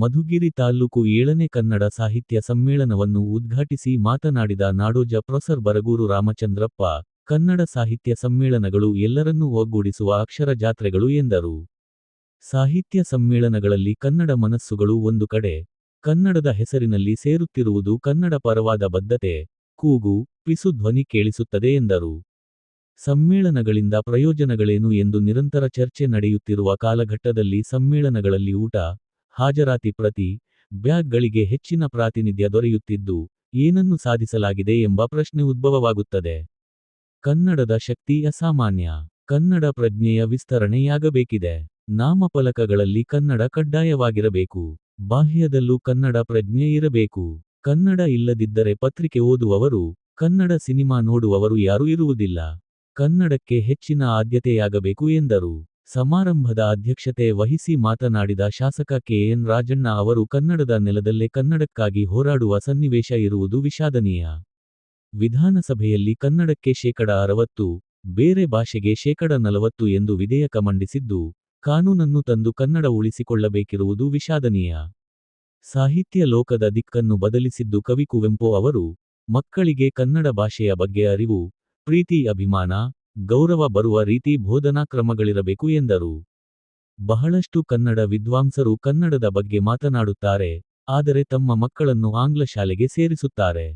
ಮಧುಗಿರಿ ತಾಲ್ಲೂಕು ಏಳನೇ ಕನ್ನಡ ಸಾಹಿತ್ಯ ಸಮ್ಮೇಳನವನ್ನು ಉದ್ಘಾಟಿಸಿ ಮಾತನಾಡಿದ ನಾಡೋಜ ಪ್ರೊಫೆಸರ್ ಬರಗೂರು ರಾಮಚಂದ್ರಪ್ಪ, ಕನ್ನಡ ಸಾಹಿತ್ಯ ಸಮ್ಮೇಳನಗಳು ಎಲ್ಲರನ್ನೂ ಒಗ್ಗೂಡಿಸುವ ಅಕ್ಷರ ಜಾತ್ರೆಗಳು ಎಂದರು. ಸಾಹಿತ್ಯ ಸಮ್ಮೇಳನಗಳಲ್ಲಿ ಕನ್ನಡ ಮನಸ್ಸುಗಳು ಒಂದು ಕಡೆ, ಕನ್ನಡದ ಹೆಸರಿನಲ್ಲಿ ಸೇರುತ್ತಿರುವುದು ಕನ್ನಡ ಪರವಾದ ಬದ್ಧತೆ, ಕೂಗು, ಪಿಸು ಧ್ವನಿ ಕೇಳಿಸುತ್ತದೆ ಎಂದರು. ಸಮ್ಮೇಳನಗಳಿಂದ ಪ್ರಯೋಜನಗಳೇನು ಎಂದು ನಿರಂತರ ಚರ್ಚೆ ನಡೆಯುತ್ತಿರುವ ಕಾಲಘಟ್ಟದಲ್ಲಿ ಸಮ್ಮೇಳನಗಳಲ್ಲಿ ಊಟ ಹಾಜರಾತಿ ಪ್ರತಿ ಬ್ಯಾಗ್ಗಳಿಗೆ ಹೆಚ್ಚಿನ ಪ್ರಾತಿನಿಧ್ಯ ದೊರೆಯುತ್ತಿದ್ದು, ಏನನ್ನು ಸಾಧಿಸಲಾಗಿದೆ ಎಂಬ ಪ್ರಶ್ನೆ ಉದ್ಭವವಾಗುತ್ತದೆ. ಕನ್ನಡದ ಶಕ್ತಿ ಅಸಾಮಾನ್ಯ. ಕನ್ನಡ ಪ್ರಜ್ಞೆಯ ವಿಸ್ತರಣೆಯಾಗಬೇಕಿದೆ. ನಾಮಫಲಕಗಳಲ್ಲಿ ಕನ್ನಡ ಕಡ್ಡಾಯವಾಗಿರಬೇಕು. ಬಾಹ್ಯದಲ್ಲೂ ಕನ್ನಡ ಪ್ರಜ್ಞೆ ಇರಬೇಕು. ಕನ್ನಡ ಇಲ್ಲದಿದ್ದರೆ ಪತ್ರಿಕೆ ಓದುವವರು, ಕನ್ನಡ ಸಿನಿಮಾ ನೋಡುವವರು ಯಾರೂ ಇರುವುದಿಲ್ಲ. ಕನ್ನಡಕ್ಕೆ ಹೆಚ್ಚಿನ ಆದ್ಯತೆಯಾಗಬೇಕು ಎಂದರು. ಸಮಾರಂಭದ ಅಧ್ಯಕ್ಷತೆ ವಹಿಸಿ ಮಾತನಾಡಿದ ಶಾಸಕ ಕೆಎನ್ ರಾಜಣ್ಣ ಅವರು, ಕನ್ನಡದ ನೆಲದಲ್ಲೇ ಕನ್ನಡಕ್ಕಾಗಿ ಹೋರಾಡುವ ಸನ್ನಿವೇಶ ಇರುವುದು ವಿಷಾದನೀಯ. ವಿಧಾನಸಭೆಯಲ್ಲಿ ಕನ್ನಡಕ್ಕೆ ಶೇಕಡ ಅರವತ್ತು, ಬೇರೆ ಭಾಷೆಗೆ ಶೇಕಡ ನಲವತ್ತು ಎಂದು ವಿಧೇಯಕ ಮಂಡಿಸಿದ್ದು, ಕಾನೂನನ್ನು ತಂದು ಕನ್ನಡ ಉಳಿಸಿಕೊಳ್ಳಬೇಕಿರುವುದು ವಿಷಾದನೀಯ. ಸಾಹಿತ್ಯ ಲೋಕದ ದಿಕ್ಕನ್ನು ಬದಲಿಸಿದ್ದು ಕವಿ ಕುವೆಂಪು ಅವರು, ಮಕ್ಕಳಿಗೆ ಕನ್ನಡ ಭಾಷೆಯ ಬಗ್ಗೆ ಅರಿವು, ಪ್ರೀತಿ, ಅಭಿಮಾನ ಗೌರವ ಬರುವ ರೀತಿ ಬೋಧನಾ ಕ್ರಮಗಳಿರಬೇಕು ಎಂದರು. ಬಹಳಷ್ಟು ಕನ್ನಡ ವಿದ್ವಾಂಸರು ಕನ್ನಡದ ಬಗ್ಗೆ ಮಾತನಾಡುತ್ತಾರೆ, ಆದರೆ ತಮ್ಮ ಮಕ್ಕಳನ್ನು ಆಂಗ್ಲ ಶಾಲೆಗೆ ಸೇರಿಸುತ್ತಾರೆ.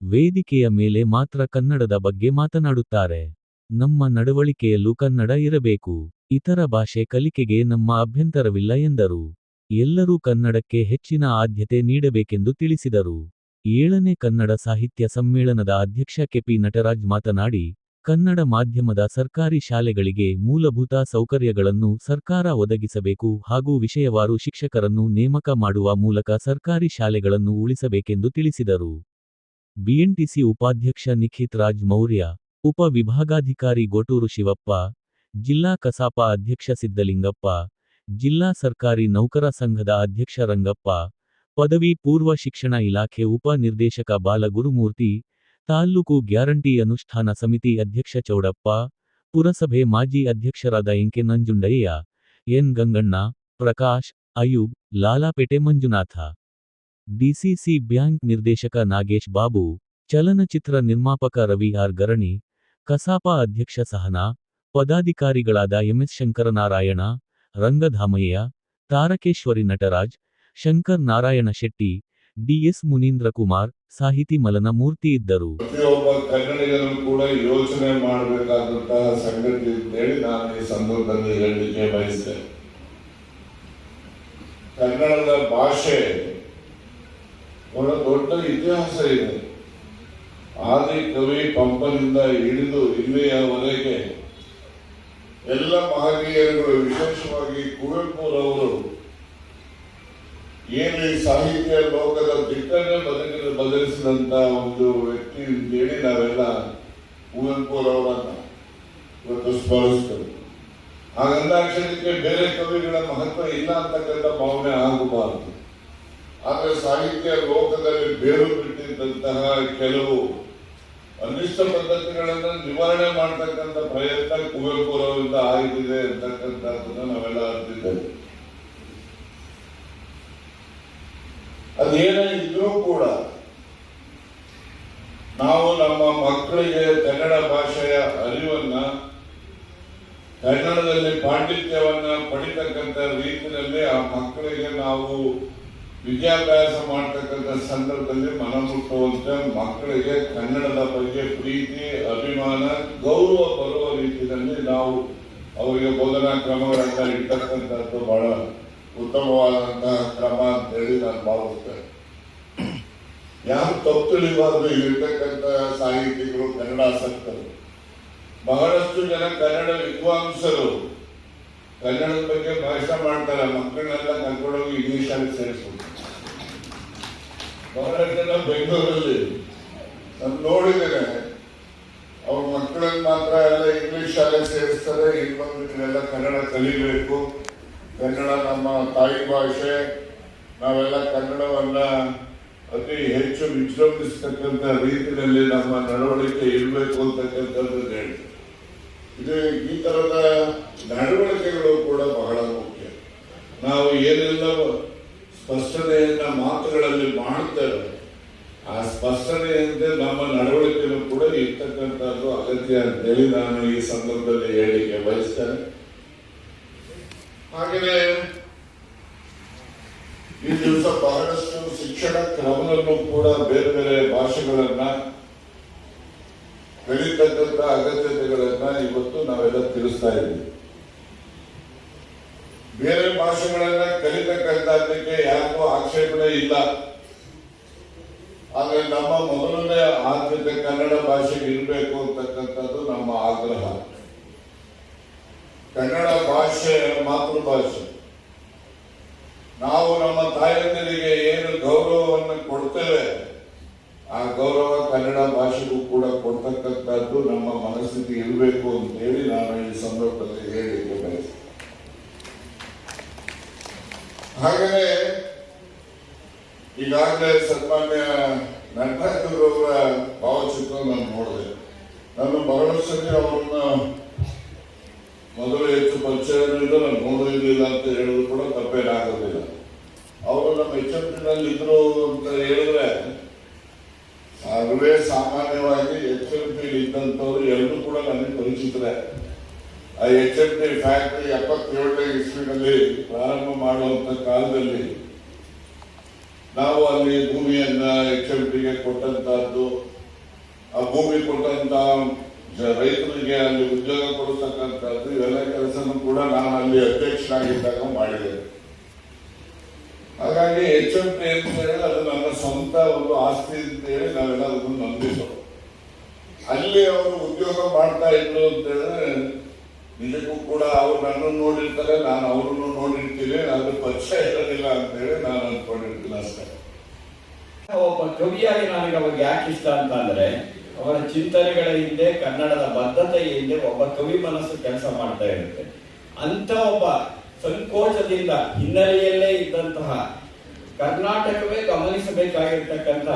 ವೇದಿಕೆಯ ಮೇಲೆ ಮಾತ್ರ ಕನ್ನಡದ ಬಗ್ಗೆ ಮಾತನಾಡುತ್ತಾರೆ. ನಮ್ಮ ನಡವಳಿಕೆಯಲ್ಲೂ ಕನ್ನಡ ಇರಬೇಕು. ಇತರ ಭಾಷೆ ಕಲಿಕೆಗೆ ನಮ್ಮ ಅಭ್ಯಂತರವಿಲ್ಲ ಎಂದರು. ಎಲ್ಲರೂ ಕನ್ನಡಕ್ಕೆ ಹೆಚ್ಚಿನ ಆದ್ಯತೆ ನೀಡಬೇಕೆಂದು ತಿಳಿಸಿದರು. ಏಳನೇ ಕನ್ನಡ ಸಾಹಿತ್ಯ ಸಮ್ಮೇಳನದ ಅಧ್ಯಕ್ಷ ಕೆಪಿ ನಟರಾಜ್ ಮಾತನಾಡಿ ಕನ್ನಡ ಮಾಧ್ಯಮದ ಸರ್ಕಾರಿ ಶಾಲೆಗಳಿಗೆ ಮೂಲಭೂತ ಸೌಕರ್ಯಗಳನ್ನು ಸರ್ಕಾರ ಒದಗಿಸಬೇಕು ಹಾಗೂ ವಿಷಯವಾರು ಶಿಕ್ಷಕರನ್ನು ನೇಮಕ ಮಾಡುವ ಮೂಲಕ ಸರ್ಕಾರಿ ಶಾಲೆಗಳನ್ನು ಉಳಿಸಬೇಕೆಂದು ತಿಳಿಸಿದರು. ಬಿಎನ್ಟಿಸಿ ಉಪಾಧ್ಯಕ್ಷ ನಿಖಿತ್ ರಾಜ್ ಮೌರ್ಯ, ಉಪ ವಿಭಾಗಾಧಿಕಾರಿ ಗೋಟೂರು ಶಿವಪ್ಪ, ಜಿಲ್ಲಾ ಕಸಾಪ ಅಧ್ಯಕ್ಷ ಸಿದ್ದಲಿಂಗಪ್ಪ ಜಿಲ್ಲಾ ಸರ್ಕಾರಿ ನೌಕರ ಸಂಘದ ಅಧ್ಯಕ್ಷ ರಂಗಪ್ಪ, ಪದವಿ ಪೂರ್ವ ಶಿಕ್ಷಣ ಇಲಾಖೆ ಉಪ ನಿರ್ದೇಶಕ ಬಾಲಗುರುಮೂರ್ತಿ ತಾಲ್ಲೂಕು ಗ್ಯಾರಂಟಿ ಅನುಷ್ಠಾನ ಸಮಿತಿ ಅಧ್ಯಕ್ಷ ಚೌಡಪ್ಪ, ಪುರಸಭೆ ಮಾಜಿ ಅಧ್ಯಕ್ಷರಾದ M K Nanjundaiah, N. Ganganna, Prakash Ayub Lalapete Manjunatha. DCC bank ನಿರ್ದೇಶಕ ನಾಗೇಶ್ ಬಾಬು, ಚಲನಚಿತ್ರ ನಿರ್ಮಾಪಕ ರವಿ ಆರ್. ಗರಣಿ, ಕಸಾಪ ಅಧ್ಯಕ್ಷ Sahana, ಪದಾಧಿಕಾರಿಗಳಾದ M S Shankaranarayana, Rangadhamaiah, Tarakeshwari Natraj, Shankar Narayana Shetty D S Munindra Kumar ಸಾಹಿತಿ ಮಲನ ಮೂರ್ತಿ ಇದ್ದರು. ಪ್ರತಿಯೊಬ್ಬ ಕನ್ನಡಿಗರು ಕೂಡ ಯೋಚನೆ ಮಾಡಬೇಕಾದಂತಹ ಸಂಗತಿ ಅಂತೇಳಿ ನಾನು ಈ ಸಂದರ್ಭದಲ್ಲಿ ಹೇಳಲಿಕ್ಕೆ ಬಯಸ್ತೇನೆ. ಕನ್ನಡದ ಭಾಷೆ ಒಂದು ದೊಡ್ಡ ಇತಿಹಾಸ ಇದೆ. ಆದಿ ಕವಿ ಪಂಪನಿಂದ ಹಿಡಿದು ಇಲ್ಲಿಯವರೆಗೆ ಎಲ್ಲ ಮಹನೀಯರುಗಳು ವಿಶೇಷವಾಗಿ ಕುವೆಂಪುರವರು ಏನು ಸಾಹಿತ್ಯ ಲೋಕದ ದಿಕ್ಕನ್ನೇ ಬದುಕನ್ನು ಬದಲಿಸಿದಂತ ಒಂದು ವ್ಯಕ್ತಿ ಅಂತೇಳಿ ನಾವೆಲ್ಲ ಕುವೆಂಪುರವರನ್ನ ಇವತ್ತು ಸ್ಮರಿಸ್ತೇವೆ. ಹಾಗಂದಾಕ್ಷರಕ್ಕೆ ಬೇರೆ ಕವಿಗಳ ಮಹತ್ವ ಇಲ್ಲ ಅಂತಕ್ಕಂಥ ಭಾವನೆ ಆಗಬಾರದು. ಆದರೆ ಸಾಹಿತ್ಯ ಲೋಕದಲ್ಲಿ ಬೇರು ಬಿಟ್ಟಿದ್ದಂತಹ ಕೆಲವು ಅನಿಷ್ಟ ಪದ್ಧತಿಗಳನ್ನು ನಿವಾರಣೆ ಮಾಡ್ತಕ್ಕಂಥ ಪ್ರಯತ್ನ ಕುವೆಂಪುರವರಿಂದ ಆಗಿದೆ ಅಂತಕ್ಕಂಥದ್ದನ್ನ ನಾವೆಲ್ಲ ಅರ್ತಿದ್ದೇವೆ. ಅದೇನೇ ಇದ್ರೂ ಕೂಡ ನಾವು ನಮ್ಮ ಮಕ್ಕಳಿಗೆ ಕನ್ನಡ ಭಾಷೆಯ ಅರಿವನ್ನ, ಕನ್ನಡದಲ್ಲಿ ಪಾಂಡಿತ್ಯವನ್ನ ಪಡಿತಕ್ಕಂಥ ರೀತಿಯಲ್ಲಿ ಆ ಮಕ್ಕಳಿಗೆ ನಾವು ವಿದ್ಯಾಭ್ಯಾಸ ಮಾಡ್ತಕ್ಕಂಥ ಸಂದರ್ಭದಲ್ಲಿ ಮನಮುಟ್ಟುವಂತೆ ಮಕ್ಕಳಿಗೆ ಕನ್ನಡದ ಬಗ್ಗೆ ಪ್ರೀತಿ, ಅಭಿಮಾನ, ಗೌರವ ಬರುವ ರೀತಿಯಲ್ಲಿ ನಾವು ಅವರಿಗೆ ಬೋಧನಾ ಕ್ರಮಗಳನ್ನ ಇರ್ತಕ್ಕಂಥದ್ದು ಬಹಳ ಉತ್ತಮವಾದಂತಹ ಕ್ರಮ ಅಂತ ಹೇಳಿ ನಾನು ಭಾವಿಸ್ತೇನೆ. ಯಾರು ತಪ್ಪು ತಿಳಿಬಾರ್ದು ಇಲ್ಲಿರ್ತಕ್ಕಂಥ ಸಾಹಿತಿಗಳು ಕನ್ನಡಾಸಕ್ತರು ಬಹಳಷ್ಟು ಜನ ಕನ್ನಡ ವಿದ್ವಾಂಸರು ಕನ್ನಡದ ಬಗ್ಗೆ ಭಾಷಣ ಮಾಡ್ತಾರೆ, ಮಕ್ಕಳನ್ನೆಲ್ಲ ಕರ್ಕೊಂಡೋಗಿ ಇಂಗ್ಲಿಷ್ ಅಲ್ಲಿ ಸೇರಿಸ್ಬಿಟ್ಟು ಬಹಳಷ್ಟು ಜನ ಬೆಂಗಳೂರಲ್ಲಿ ನಾನು ನೋಡಿದ್ದೇನೆ, ಅವ್ರ ಮಕ್ಕಳನ್ನ ಮಾತ್ರ ಎಲ್ಲ ಇಂಗ್ಲಿಷ್ ಶಾಲೆ ಸೇರಿಸ್ತಾರೆ ನೀವೆಲ್ಲ ಕನ್ನಡ ಕಲಿಬೇಕು. ಕನ್ನಡ ನಮ್ಮ ತಾಯಿ ಭಾಷೆ, ನಾವೆಲ್ಲ ಕನ್ನಡವನ್ನ ಅತಿ ಹೆಚ್ಚು ವಿಜೃಂಭಿಸತಕ್ಕಂಥ ರೀತಿಯಲ್ಲಿ ನಮ್ಮ ನಡವಳಿಕೆ ಇರಬೇಕು ಅಂತಕ್ಕಂಥದ್ದು ಹೇಳಿ. ಇದು ಈ ತರದ ನಡವಳಿಕೆಗಳು ಕೂಡ ಬಹಳ ಮುಖ್ಯ. ನಾವು ಏನೆಲ್ಲ ಸ್ಪಷ್ಟನೆಯನ್ನ ಮಾತುಗಳಲ್ಲಿ ಮಾಡ್ತೇವೆ, ಆ ಸ್ಪಷ್ಟನೆಯಂತೆ ನಮ್ಮ ನಡವಳಿಕೆಯೂ ಕೂಡ ಇರ್ತಕ್ಕಂಥದ್ದು ಅಗತ್ಯ ಅಂತೇಳಿ ನಾನು ಈ ಸಂದರ್ಭದಲ್ಲಿ ಹೇಳಿಕೆ ಬಯಸ್ತೇನೆ. ಹಾಗೆಯೇ ಈ ದಿವಸ ಬಹಳಷ್ಟು ಶಿಕ್ಷಣ ಕ್ರಮದಲ್ಲೂ ಕೂಡ ಬೇರೆ ಬೇರೆ ಭಾಷೆಗಳನ್ನ ಕಲಿತಕ್ಕಂಥ ಅಗತ್ಯತೆಗಳನ್ನ ಇವತ್ತು ನಾವೆಲ್ಲ ತಿಳಿಸ್ತಾ ಇದ್ದೀವಿ. ಬೇರೆ ಭಾಷೆಗಳನ್ನ ಕಲಿತಕ್ಕಂಥದ್ದಕ್ಕೆ ಯಾಕೋ ಆಕ್ಷೇಪಣೆ ಇಲ್ಲ. ಆದ್ರೆ ನಮ್ಮ ಮೊದಲನೇ ಆದ್ಯತೆ ಕನ್ನಡ ಭಾಷೆಗೆ ಇರಬೇಕು ಅಂತಕ್ಕಂಥದ್ದು ನಮ್ಮ ಆಗ್ರಹ. ಕನ್ನಡ ಭಾಷೆ ಮಾತೃಭಾಷೆ. ನಾವು ನಮ್ಮ ತಾಯಂದಿರಿಗೆ ಏನು ಗೌರವವನ್ನು ಕೊಡ್ತೇವೆ, ಆ ಗೌರವ ಕನ್ನಡ ಭಾಷೆಗೂ ಕೂಡ ಕೊಡ್ತಕ್ಕಂಥದ್ದು ನಮ್ಮ ಮನಸ್ಥಿತಿ ಇರಬೇಕು ಅಂತ ಹೇಳಿ ನಾನು ಈ ಸಂದರ್ಭದಲ್ಲಿ ಹೇಳಿಕೆ ಬಯಸ್ತೇನೆ. ಹಾಗೆಯೇ ಈಗಾಗಲೇ ಸನ್ಮಾನ್ಯ ನಟರಾಜರವರ ಭಾವಚಿತ್ರ ನಾನು ನೋಡಿದೆ. ನಾನು ಬಹಳಷ್ಟು ಅವರನ್ನ ಮೊದಲು ಹೆಚ್ಚು ಪರಿಚಯವಿಲ್ಲ ನಾನು ನೋಡಿರಲಿಲ್ಲ ಅಂತ ಹೇಳೋದು ಕೂಡ ತಪ್ಪೇನಾಗೋದಿಲ್ಲ. ಅವರು ನಮ್ಮ ನಲ್ಲಿ ಇದ್ರು ಅಂತ ಹೇಳಿದ್ರೆ ಸರ್ವೇ ಸಾಮಾನ್ಯವಾಗಿ ಎಚ್ ಎಂ ಪಿ ಎಲ್ಲರೂ ಕೂಡ ನನಗೆ ಪರಿಚಿತರೆ. ಆ ಎಚ್ ಎಂ ಪಿ ಫ್ಯಾಕ್ಟ್ರಿ ಎಪ್ಪತ್ತೇಳನೇ ಇಸ್ವಿನಲ್ಲಿ ಪ್ರಾರಂಭ ಮಾಡುವಂಥ ಕಾಲದಲ್ಲಿ ನಾವು ಅಲ್ಲಿ ಭೂಮಿಯನ್ನ ಎಚ್ ಎಂ ಪಿಗೆ ಕೊಟ್ಟಂತಹದ್ದು, ಆ ಭೂಮಿ ಕೊಟ್ಟಂತ ಜ- ರೈತರಿಗೆ ಅಲ್ಲಿ ಉದ್ಯೋಗ ಕೊಡತಕ್ಕಂಥದ್ದು, ಇವೆಲ್ಲ ಕೆಲಸನೂ ಕೂಡ ನಾನು ಅಲ್ಲಿ ಅಧ್ಯಕ್ಷನಾಗಿದ್ದಾಗ ಮಾಡಿದೆ. ಹಾಗಾಗಿ ಎಚ್ ಎಂ ಪಿ ಅಂತ ಅದು ನನ್ನ ಸ್ವಂತ ಒಂದು ಆಸ್ತಿ ಅಂತ ಹೇಳಿ ನಾವೆಲ್ಲ ಅದನ್ನು ನಂಬಿದ್ದು ಅಲ್ಲಿ ಅವರು ಉದ್ಯೋಗ ಮಾಡ್ತಾ ಇದ್ರು ಅಂತ ಹೇಳಿದ್ರೆ, ನಿಜಕ್ಕೂ ಕೂಡ ಅವ್ರು ನನ್ನನ್ನು ನೋಡಿರ್ತಾರೆ, ನಾನು ಅವ್ರನ್ನು ನೋಡಿರ್ತೀನಿ ಅದ್ರ ಪರಿಚಯ ಇರೋದಿಲ್ಲ ಅಂತ ಹೇಳಿ ನಾನು ಅನ್ಕೊಂಡಿರ್ತೀನಿ ಅಷ್ಟೇ. ಒಬ್ಬ ಕವಿಯಾಗಿ ನನಗೆ ಅವಾಗ ಯಾಕೆ ಇಷ್ಟ ಅಂತ ಅಂದ್ರೆ ಅವರ ಚಿಂತನೆಗಳ ಹಿಂದೆ, ಕನ್ನಡದ ಬದ್ಧತೆಯ ಹಿಂದೆ ಒಬ್ಬ ಕವಿ ಮನಸ್ಸು ಕೆಲಸ ಮಾಡ್ತಾ ಇರುತ್ತೆ. ಅಂತ ಒಬ್ಬ ಸಂಕೋಚದಿಂದ ಹಿನ್ನೆಲೆಯಲ್ಲೇ ಇದ್ದಂತಹ ಕರ್ನಾಟಕವೇ ಗಮನಿಸಬೇಕಾಗಿರ್ತಕ್ಕಂಥ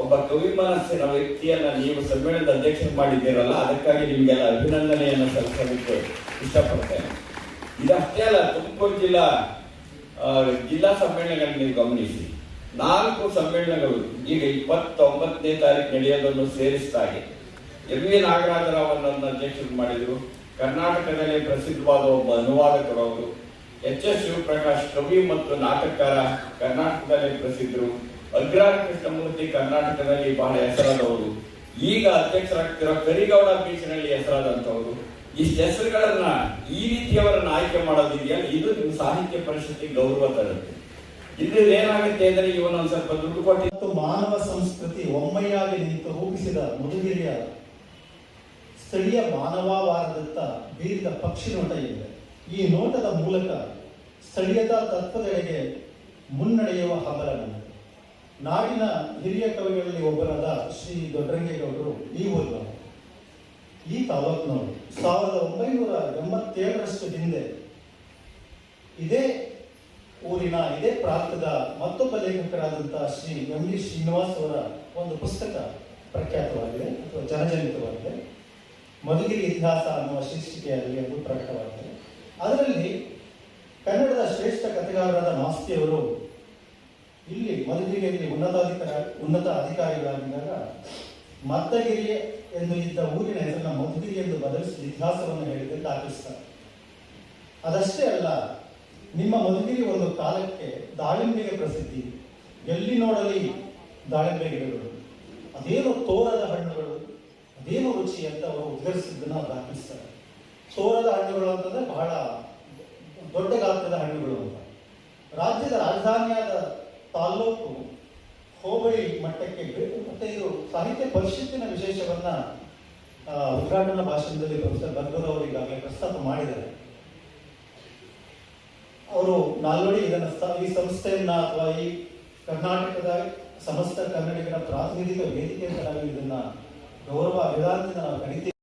ಒಬ್ಬ ಕವಿ ಮನಸ್ಸಿನ ವ್ಯಕ್ತಿಯನ್ನ ನೀವು ಸಮ್ಮೇಳನದ ಅಧ್ಯಕ್ಷ ಮಾಡಿದ್ದೀರಲ್ಲ, ಅದಕ್ಕಾಗಿ ನಿಮಗೆಲ್ಲ ಅಭಿನಂದನೆಯನ್ನು ಸಲ್ಲಿಸಲಿಕ್ಕೆ ಇಷ್ಟಪಡ್ತೇನೆ. ಇದಷ್ಟೇ ಅಲ್ಲ, ತುಮಕೂರು ಜಿಲ್ಲಾ ಜಿಲ್ಲಾ ಸಮ್ಮೇಳನಗಳನ್ನು ನೀವು ಗಮನಿಸಿ. ನಾಲ್ಕು ಸಮ್ಮೇಳನಗಳು ಈಗ ಇಪ್ಪತ್ತೊಂಬತ್ತನೇ ತಾರೀಕು ನಡೆಯೋದನ್ನು ಸೇರಿಸ್ತಾಗೆ ಎಂ ವಿ ನಾಗರಾಜರಾವ್ ಅಧ್ಯಕ್ಷರು ಮಾಡಿದರು. ಕರ್ನಾಟಕದಲ್ಲಿ ಪ್ರಸಿದ್ಧವಾದ ಒಬ್ಬ ಅನುವಾದಕರು ಎಚ್ ಎಸ್ ಶಿವಪ್ರಕಾಶ್ ಕವಿ ಮತ್ತು ನಾಟಕಕಾರ ಕರ್ನಾಟಕದಲ್ಲಿ ಪ್ರಸಿದ್ಧರು. ಅಗ್ರಾರ ಕೃಷ್ಣಮೂರ್ತಿ ಕರ್ನಾಟಕದಲ್ಲಿ ಬಹಳ ಹೆಸರಾದವರು. ಈಗ ಅಧ್ಯಕ್ಷರಾಗ್ತಿರೋ ಕರಿಗೌಡ ಬೀಚ್ನಲ್ಲಿ ಹೆಸರಾದಂತವರು ಇಷ್ಟು ಹೆಸರುಗಳನ್ನ ಈ ರೀತಿಯವರನ್ನ ಆಯ್ಕೆ ಮಾಡೋದಿದೆಯಲ್ಲ ಇದು ನಿಮ್ಮ ಸಾಹಿತ್ಯ ಪರಿಷತ್ತಿಗೆ ಗೌರವ ತರುತ್ತೆ. ಇದು ಏನಾಗುತ್ತೆ ಅಂದ್ರೆ ಇವನು ಒಂದ್ ಸ್ವಲ್ಪ ದುಡ್ಡು ಕೊಟ್ಟು ಮಾನವ ಸಂಸ್ಕೃತಿ ಒಮ್ಮೆಯಾಗಿ ನಿಂತು ರೂಪಿಸಿದ ಮಧುಗಿರಿಯ ಸ್ಥಳೀಯ ಮಾನವಾವಾರದತ್ತ ಬೀರಿದ ಪಕ್ಷಿ ನೋಟ ಇದೆ. ಈ ನೋಟದ ಮೂಲಕ ಸ್ಥಳೀಯದ ತತ್ವಗಳಿಗೆ ಮುನ್ನಡೆಯುವ ಹಬಲ ನಾಡಿನ ಹಿರಿಯ ಕವಿಗಳಲ್ಲಿ ಒಬ್ಬರಾದ ಶ್ರೀ ದೊಡ್ಡರಂಗೇಗೌಡರು ಈ ಊರಿನವರು ಈ ತಾಲೂಕಿನವರು. ಸಾವಿರದ ಒಂಬೈನೂರ ಎಂಬತ್ತೇಳರಷ್ಟು ಹಿಂದೆ ಇದೇ ಊರಿನ ಇದೇ ಪ್ರಾಂತದ ಮತ್ತೊಬ್ಬ ಲೇಖಕರಾದಂತಹ ಶ್ರೀ ಎಂ ಡಿ ಶ್ರೀನಿವಾಸ್ ಅವರ ಒಂದು ಪುಸ್ತಕ ಪ್ರಖ್ಯಾತವಾಗಿದೆ ಅಥವಾ ಜನಜನಿತವಾಗಿದೆ. ಮಧುಗಿರಿ ಇತಿಹಾಸ ಅನ್ನುವ ಶೀರ್ಷಿಕೆಯಲ್ಲಿ ಅದು ಪ್ರಕಟವಾಗಿದೆ. ಅದರಲ್ಲಿ ಕನ್ನಡದ ಶ್ರೇಷ್ಠ ಕಥೆಗಾರರಾದ ಮಾಸ್ತಿಯವರು ಇಲ್ಲಿ ಮಧುಗಿರಿಯಲ್ಲಿ ಉನ್ನತಾಧಿಕಾರ, ಉನ್ನತ ಅಧಿಕಾರಿಗಳಾಗಿದ್ದಾಗ ಮತ್ತಗಿರಿ ಎಂದು ಇದ್ದ ಊರಿನ ಹೆಸರನ್ನ ಮಧುಗಿರಿ ಎಂದು ಬದಲಿಸಿ ಇತಿಹಾಸವನ್ನು ಹೇಳಿದ್ರೆ ದಾಖಲಿಸ್ತಾರೆ ಅದಷ್ಟೇ ಅಲ್ಲ ನಿಮ್ಮ ಮಧುಗಿರಿ ಒಂದು ಕಾಲಕ್ಕೆ ದಾಳಿಂಬೆಗೆ ಪ್ರಸಿದ್ಧಿ. ಎಲ್ಲಿ ನೋಡಲಿ ದಾಳಿಂಬೆ ಗಿಡಗಳು ಅದೇನು ತೋರದ ಹಣ್ಣುಗಳು, ಅದೇನು ರುಚಿ ಅಂತ ಅವರು ಉದ್ಧರಿಸಿದ್ದನ್ನು ದಾಖಲಿಸ್ತಾರೆ ತೋರದ ಹಣ್ಣುಗಳು ಅಂತಂದ್ರೆ ಬಹಳ ದೊಡ್ಡ ಗಾತ್ರದ ಹಣ್ಣುಗಳು ಅಂತ. ರಾಜ್ಯದ ರಾಜಧಾನಿಯಾದ ತಾಲ್ಲೂಕು ಹೋಬಳಿ ಮಟ್ಟಕ್ಕೆ ಮತ್ತೆ ಇದು ಸಾಹಿತ್ಯ ಪರಿಷತ್ತಿನ ವಿಶೇಷವನ್ನ ಉದ್ಘಾಟನಾ ಭಾಷಣದಲ್ಲಿ ಪ್ರೊಫೆಸರ್ ಬರ್ಗೂರ್ ಅವರು ಈಗಾಗಲೇ ಪ್ರಸ್ತಾಪ ಮಾಡಿದ್ದಾರೆ. ಅವರು ನಾಲ್ವಡಿ ಇದನ್ನ ಈ ಸಂಸ್ಥೆಯನ್ನ ಅಥವಾ ಈ ಕರ್ನಾಟಕದ ಸಮಸ್ತ ಕನ್ನಡಿಗರ ಪ್ರಾತಿನಿಧಿಕ ವೇದಿಕೆ ಇದನ್ನ ಗೌರವ ವೇದಾಂತಿನ ನಾವು ಕರಿತೀವಿ.